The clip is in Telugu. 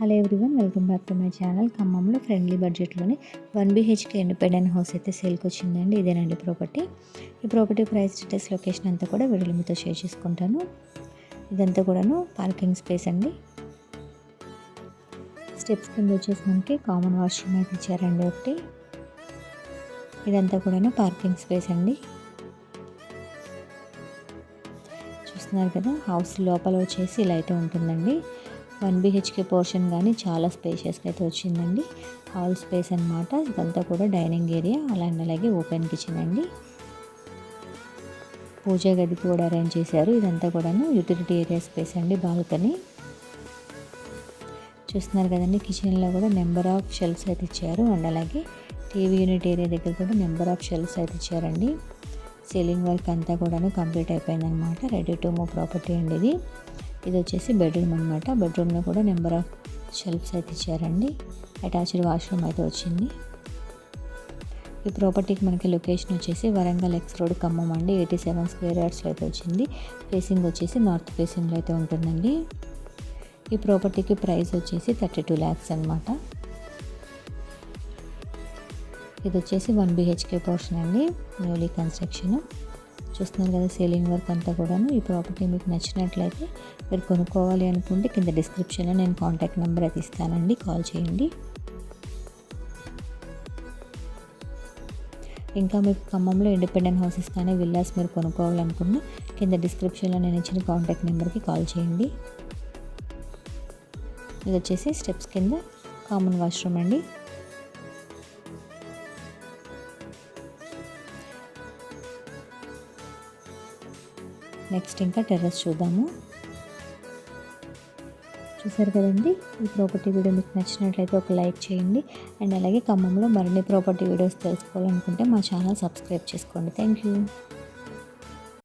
Hello everyone welcome back to my channel ఖమ్మంలో ఫ్రెండ్లీ బడ్జెట్లోనే వన్ బీహెచ్కే ఇండిపెండెంట్ హౌస్ అయితే సేల్కి వచ్చిందండి ఇదేనండి ప్రాపర్టీ ఈ ప్రాపర్టీ ప్రైస్ డీటెయిల్స్ లొకేషన్ అంతా కూడా వీడియోలో మీతో షేర్ చేసుకుంటాను. ఇదంతా కూడాను పార్కింగ్ స్పేస్ అండి. స్టెప్స్ కింద వచ్చేసి మనకి కామన్ వాష్రూమ్ అయితే ఇచ్చారండి ఒకటి. ఇదంతా కూడాను పార్కింగ్ స్పేస్ అండి. చూస్తున్నారు కదా హౌస్ లోపల వచ్చేసి ఇలా అయితే ఉంటుందండి. వన్ బీహెచ్కే పోర్షన్ కానీ చాలా స్పేషియస్గా అయితే వచ్చిందండి. హాల్ స్పేస్ అనమాట ఇదంతా కూడా డైనింగ్ ఏరియా అలాగే అలాగే ఓపెన్ కిచెన్ అండి. పూజా గదికి కూడా అరేంజ్ చేశారు. ఇదంతా కూడాను యూటిలిటీ ఏరియా స్పేస్ అండి బాల్కనీ. చూస్తున్నారు కదండి కిచెన్లో కూడా నెంబర్ ఆఫ్ షెల్ఫ్స్ అయితే ఇచ్చారు. అండ్ అలాగే టీవీ యూనిట్ ఏరియా దగ్గర కూడా నెంబర్ ఆఫ్ షెల్ఫ్స్ అయితే ఇచ్చారండి. సీలింగ్ వర్క్ అంతా కూడాను కంప్లీట్ అయిపోయిందనమాట రెడీ టు మూవ్ ప్రాపర్టీ అండి ఇది. ఇది వచ్చేసి బెడ్రూమ్ అనమాట బెడ్రూమ్లో కూడా నెంబర్ ఆఫ్ షెల్ఫ్స్ అయితే ఇచ్చారండి. అటాచ్డ్ వాష్రూమ్ అయితే వచ్చింది. ఈ ప్రాపర్టీకి మనకి లొకేషన్ వచ్చేసి వరంగల్ ఎక్స్ రోడ్ ఖమ్మం అండి. ఎయిటీ సెవెన్ స్క్వేర్ యార్డ్స్లో అయితే వచ్చింది. ఫేసింగ్ వచ్చేసి నార్త్ ఫేసింగ్లో అయితే ఉంటుందండి. ఈ ప్రాపర్టీకి ప్రైస్ వచ్చేసి థర్టీ టూ ల్యాక్స్ అనమాట ఇది వచ్చేసి వన్ బిహెచ్కే పోర్షన్ అండి. న్యూలీ కన్స్ట్రక్షన్ చూస్తున్నారు కదా సీలింగ్ వర్క్ అంతా కూడాను. ఈ ప్రాపర్టీ మీకు నచ్చినట్లయితే మీరు కొనుక్కోవాలి అనుకుంటే కింద డిస్క్రిప్షన్లో నేను కాంటాక్ట్ నెంబర్ అయితే ఇస్తానండి. కాల్ చేయండి. ఇంకా మీకు ఖమ్మంలో ఇండిపెండెంట్ హౌసెస్ కానీ విల్లాస్ మీరు కొనుక్కోవాలనుకున్నా కింద డిస్క్రిప్షన్లో నేను ఇచ్చిన కాంటాక్ట్ నెంబర్కి కాల్ చేయండి. ఇది వచ్చేసి స్టెప్స్ కింద కామన్ వాష్రూమ్ అండి. నెక్స్ట్ ఇంకా టెర్రస్ చూద్దాము. చూసారు కదండి? ఈ ప్రాపర్టీ వీడియో మీకు నచ్చినట్లయితే ఒక లైక్ చేయండి. అండ్ అలాగే ఖమ్మంలో మరిన్ని ప్రాపర్టీ వీడియోస్ తెలుసుకోవాలనుకుంటే మా ఛానల్ సబ్స్క్రైబ్ చేసుకోండి. Thank you